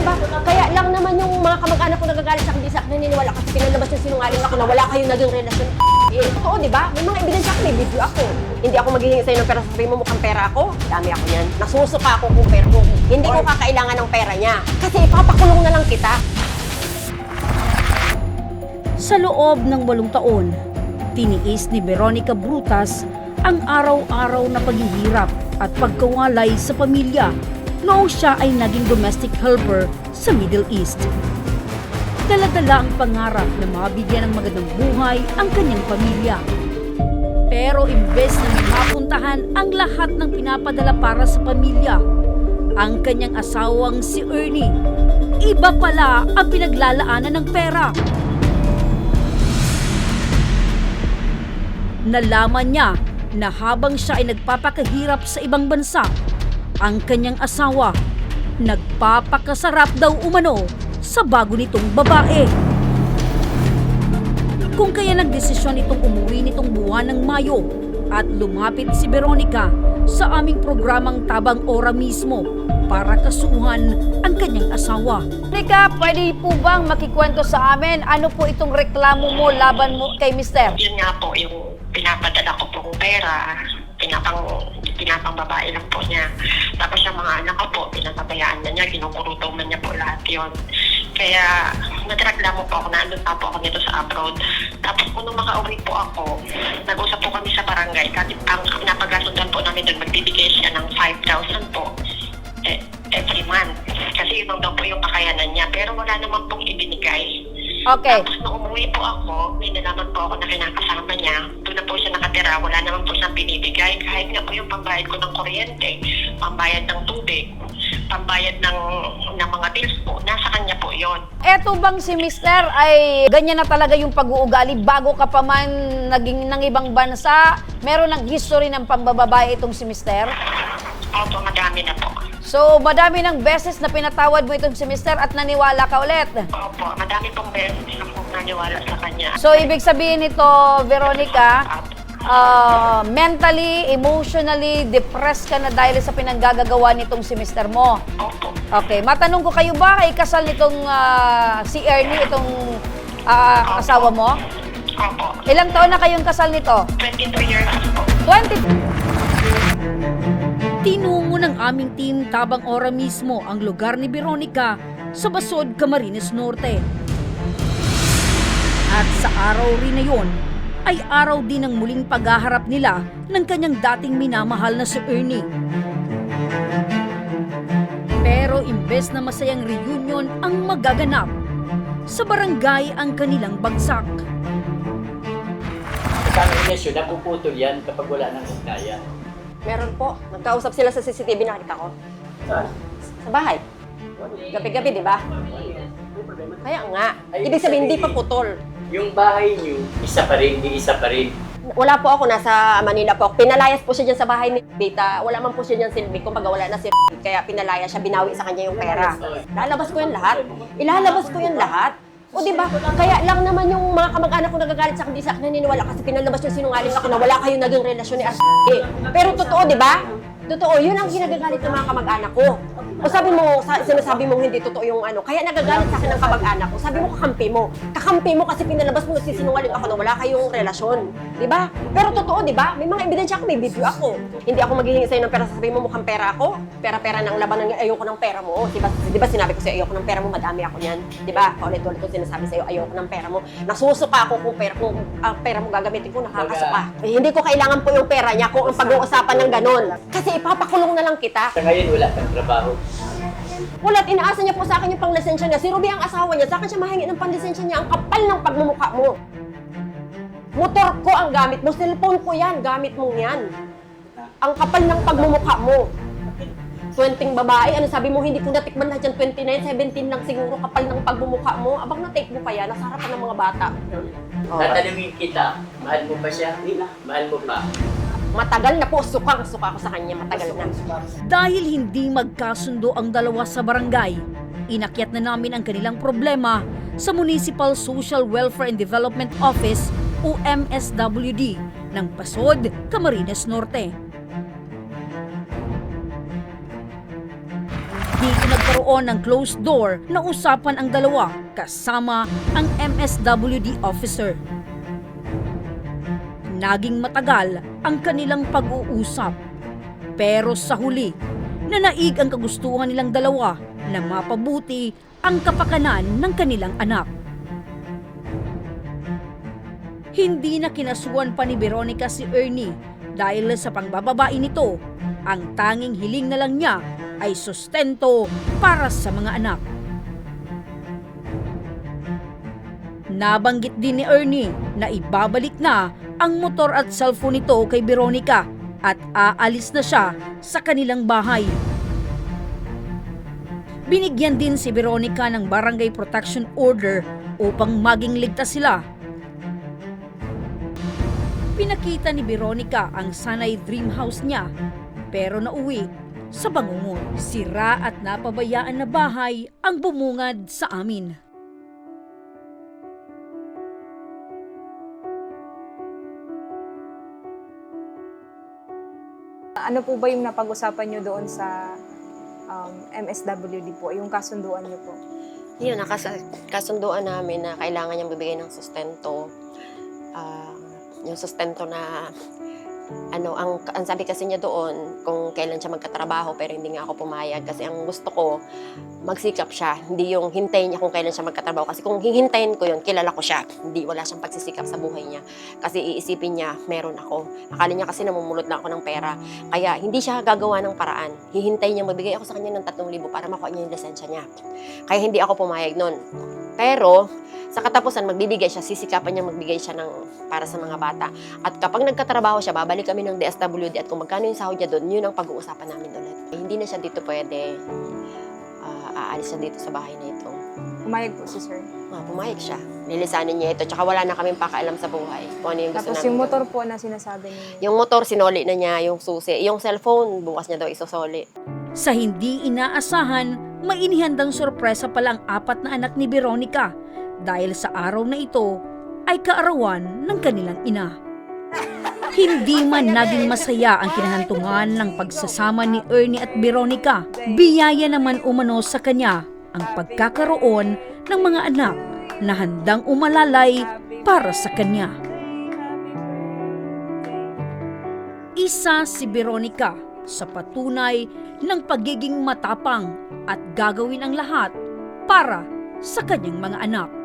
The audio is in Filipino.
di ba? Kaya lang naman yung mga kamag-anak ko nagagalit sa akin, di sa akin naniniwala kasi pinalabas yung sinungaling ako na wala kayong naging relasyon. Eh, totoo, di ba? May mga ebidensya ako, may video ako. Hindi ako maghihingi sa'yo ng pera, sasabihin mo mukhang pera ako. Dami ako yan. Nasusuka ako kung pera ko. Hindi ko kakailangan ng pera niya. Kasi ipapakulong na lang kita. Sa loob ng walong taon, tiniis ni Veronica Brutas ang araw-araw na paghihirap at pagkawalay sa pamilya noong siya ay naging domestic helper sa Middle East. Daladala ang pangarap na mabigyan ng magandang buhay ang kanyang pamilya. Pero imbes na mapuntahan ang lahat ng pinapadala para sa pamilya, ang kanyang asawang si Ernie, iba pala ang pinaglalaanan ng pera. Nalaman niya na habang siya ay nagpapakahirap sa ibang bansa, ang kanyang asawa nagpapakasarap daw umano sa bago nitong babae. Kung kaya nagdesisyon itong umuwi nitong buwan ng Mayo at lumapit si Veronica sa aming programang Tabang Ora mismo para kasuhan ang kanyang asawa. Monica, pwede po bang makikwento sa amin ano po itong reklamo mo laban mo kay Mister? yun nga po, yung pinapadala ko pong pera, pinapang, pinapang babae lang po niya. Tapos yung mga anak ko po, pinapabayaan na niya, ginukuruto man niya po lahat yun. Kaya nagreklamo po ako, naandun pa po ako dito sa abroad. Tapos kung nung makauwi po ako, nag-usap po kami sa barangay. Kasi ang napagasundan po namin doon, magbibigay siya ng 5,000 po eh, every month. Kasi yun lang daw po yung kakayanan niya. Pero wala naman pong ibinigay. Okay. Tapos nung umuwi po ako, may nalaman po ako na kinakasama niya. Doon na po siya nakatira. Wala naman po siyang binibigay. Kahit nga po yung pambayad ko ng kuryente, pambayad ng tubig, pambayad ng, ng mga bills po, nasa kanya po yon. Eto bang si Mister ay ganyan na talaga yung pag-uugali bago ka pa man naging ng ibang bansa? Meron ng history ng pambababae itong si Mister? Opo, madami na po. So, madami ng beses na pinatawad mo itong si Mister at naniwala ka ulit. Opo, madami pong beses akong naniwala sa kanya. So, ibig sabihin nito, Veronica, ah, mentally, emotionally, depressed ka na dahil sa pinanggagawa nitong si Mister mo. Opo. Okay, matanong ko kayo ba ay kasal nitong ah, si Ernie, itong ah, asawa mo? Opo. Ilang taon na kayong kasal nito? 22 years po. 20. Tinungo ng aming team tabang ora mismo ang lugar ni Veronica sa Basod, Camarines Norte. At sa araw rin na yon, ay araw din ng muling paghaharap nila ng kanyang dating minamahal na si Ernie. Pero imbes na masayang reunion ang magaganap, sa barangay ang kanilang bagsak. Sa relasyon, napuputol yan kapag wala nang ugnayan. Meron po. Nagkausap sila sa CCTV, nakita ko. Sa bahay. Gabi-gabi, di ba? Kaya nga. Ibig sabihin, hindi pa putol. Yung bahay niyo, isa pa rin, di isa pa rin. Wala po ako, nasa Manila po. Pinalayas po siya dyan sa bahay ni Bita. Wala man po siya dyan silbi. Kumbaga wala na si Kaya pinalaya siya, binawi sa kanya yung pera. Lalabas ko yan lahat. Ilalabas ko yan lahat. O di ba? Kaya lang naman yung mga kamag-anak ko nagagalit sa akin, di sa akin naniniwala kasi pinalabas yung sinungaling ako na wala kayong naging relasyon ni As. Pero totoo, di ba? Totoo, yun ang ginagagalit ng mga kamag-anak ko. O sabi mo, sa, sinasabi mo hindi totoo yung ano, kaya nagagalit sa akin ng kamag-anak ko. Sabi mo, kakampi mo. Kakampi mo kasi pinalabas mo nagsisinungaling ako na wala kayong relasyon. Di ba? Pero totoo, di ba? May mga ebidensya ako, may video ako. Hindi ako maghihingi sa'yo ng pera, sasabihin mo mukhang pera ako. Pera-pera ng labanan ng ayoko ng pera mo. Di ba, di ba sinabi ko sa'yo, ayoko ng pera mo, madami ako niyan. Di ba? Paulit-ulit ko sinasabi sa'yo, ayoko ng pera mo. Nasusuka ako kung pera, kung ang pera mo gagamitin ko, nakakasuka. Eh, hindi ko kailangan po yung pera niya kung ang pag-uusapan ng ganon. Kasi ipapakulong na lang kita. Sa ngayon, wala kang trabaho. Wala, inaasa niya po sa akin yung panglisensya niya. Si Ruby ang asawa niya. Sa akin siya mahingi ng panglisensya niya. Ang kapal ng pagmumukha mo. Motor ko ang gamit mo. Cellphone ko yan. Gamit mong yan. Ang kapal ng pagmumukha mo. 20 babae, ano sabi mo, hindi ko natikman lahat yan, 29, 17 lang siguro, kapal ng pagmumukha mo. Abang na-take mo pa yan, nasa harapan ng mga bata. Oh. Tatanungin kita, mahal mo ba siya? Mahal mo pa. Matagal na po, sukang suka ko sa kanya, matagal na. Dahil hindi magkasundo ang dalawa sa barangay, inakyat na namin ang kanilang problema sa Municipal Social Welfare and Development Office o MSWD ng Pasod, Camarines Norte. Dito nagkaroon ng closed door na usapan ang dalawa kasama ang MSWD officer. Naging matagal ang kanilang pag-uusap. Pero sa huli, nanaig ang kagustuhan nilang dalawa na mapabuti ang kapakanan ng kanilang anak. Hindi na kinasuhan pa ni Veronica si Ernie dahil sa pangbababae nito. Ang tanging hiling na lang niya ay sustento para sa mga anak. Nabanggit din ni Ernie na ibabalik na ang motor at cellphone nito kay Veronica at aalis na siya sa kanilang bahay. Binigyan din si Veronica ng barangay protection order upang maging ligtas sila Pinakita ni Veronica ang sanay dream house niya pero nauwi sa bangungot. Sira at napabayaan na bahay ang bumungad sa amin. Ano po ba yung napag-usapan nyo doon sa um, MSWD po, yung kasunduan nyo po? Yun, nakas- kasunduan namin na kailangan niyang bibigay ng sustento. Ah, yung sustento na ano, ang, ang sabi kasi niya doon, kung kailan siya magkatrabaho, pero hindi nga ako pumayag. Kasi ang gusto ko, magsikap siya. Hindi yung hintayin niya kung kailan siya magkatrabaho. Kasi kung hihintayin ko yun, kilala ko siya. Hindi, wala siyang pagsisikap sa buhay niya. Kasi iisipin niya, meron ako. Akala niya kasi namumulot lang ako ng pera. Kaya hindi siya gagawa ng paraan. Hihintayin niya, magbigay ako sa kanya ng 3,000 para makuha niya yung lisensya niya. Kaya hindi ako pumayag nun. Pero, sa katapusan, magbibigay siya, sisikapan niya magbigay siya ng para sa mga bata. At kapag nagkatrabaho siya, babalik kami ng DSWD at kung magkano yung sahod niya doon, yun ang pag-uusapan namin ulit. Eh, hindi na siya dito pwede, ah, aalis siya dito sa bahay na ito. Pumayag po si sir. Ah, pumayag siya. Nilisanin niya ito, tsaka wala na kaming pakailam sa buhay. Kung ano yung gusto Tapos namin yung motor po na sinasabi ninyo. Yung motor, sinoli na niya, yung susi. Yung cellphone, bukas niya daw isusoli. Sa hindi inaasahan, may inihandang sorpresa pala ang apat na anak ni Veronica dahil sa araw na ito ay kaarawan ng kanilang ina. Hindi man naging masaya ang kinahantungan ng pagsasama ni Ernie at Veronica, biyaya naman umano sa kanya ang pagkakaroon ng mga anak na handang umalalay para sa kanya. Isa si Veronica sa patunay ng pagiging matapang at gagawin ang lahat para sa kanyang mga anak.